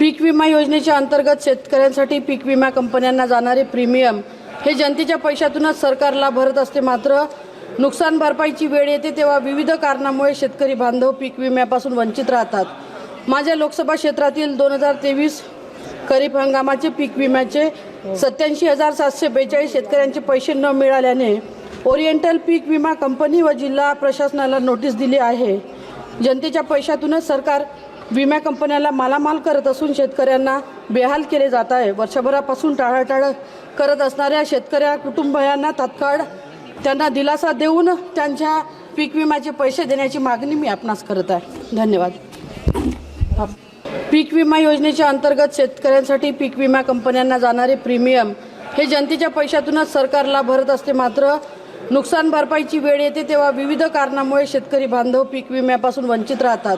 पीक विमा योजनेच्या अंतर्गत शेतकऱ्यांसाठी पीक विमा कंपन्यांना जाणारे प्रीमियम हे जनतेच्या पैशातूनच सरकारला भरत असते. मात्र नुकसान भरपाईची वेळ येते तेव्हा विविध कारणामुळे शेतकरी बांधव पीक विम्यापासून वंचित राहतात. माझ्या लोकसभा क्षेत्रातील दोन हजार तेवीस खरीप हंगामाचे पीक विम्याचे सत्याऐंशी हजार सातशे बेचाळीस शेतकऱ्यांचे पैसे न मिळाल्याने ओरिएंटल पीक विमा कंपनी व जिल्हा प्रशासनाला नोटीस दिली आहे. जनतेच्या पैशातूनच सरकार विमा कंपन्याला मालामाल करत असून शेतकऱ्यांना बेहाल केले जात आहे. वर्षभरापासून टाळाटाळ करत असणाऱ्या शेतकऱ्या कुटुंबियांना तात्काळ त्यांना दिलासा देऊन त्यांच्या पीक विम्याचे पैसे देण्याची मागणी मी आपणास करत आहे. धन्यवाद. पीक विमा योजनेच्या अंतर्गत शेतकऱ्यांसाठी पीक विमा कंपन्यांना जाणारे प्रीमियम हे जनतेच्या पैशातूनच सरकारला भरत असते. मात्र नुकसान भरपाईची वेळ येते तेव्हा विविध कारणामुळे शेतकरी बांधव पीक विम्यापासून वंचित राहतात.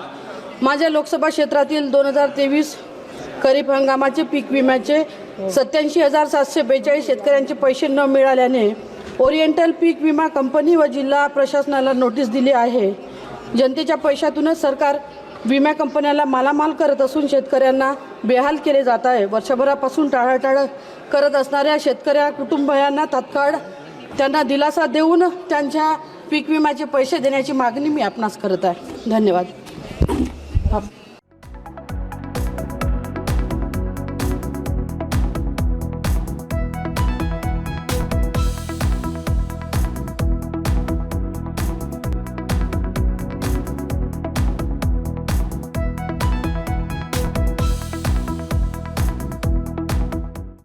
माझ्या लोकसभा क्षेत्रातील दोन हजार तेवीस खरीप हंगामाचे पीक विम्याचे सत्याऐंशी हजार सातशे बेचाळीस शेतकऱ्यांचे पैसे न मिळाल्याने ओरिएंटल पीक विमा कंपनी व जिल्हा प्रशासनाला नोटीस दिली आहे. जनतेच्या पैशातूनच सरकार विमा कंपन्याला मालामाल करत असून शेतकऱ्यांना बेहाल केले जात आहे. वर्षभरापासून टाळाटाळ करत असणाऱ्या शेतकऱ्या कुटुंबियांना तात्काळ त्यांना दिलासा देऊन त्यांच्या पीक विम्याचे पैसे देण्याची मागणी मी आपणास करत आहे. धन्यवाद. Pop.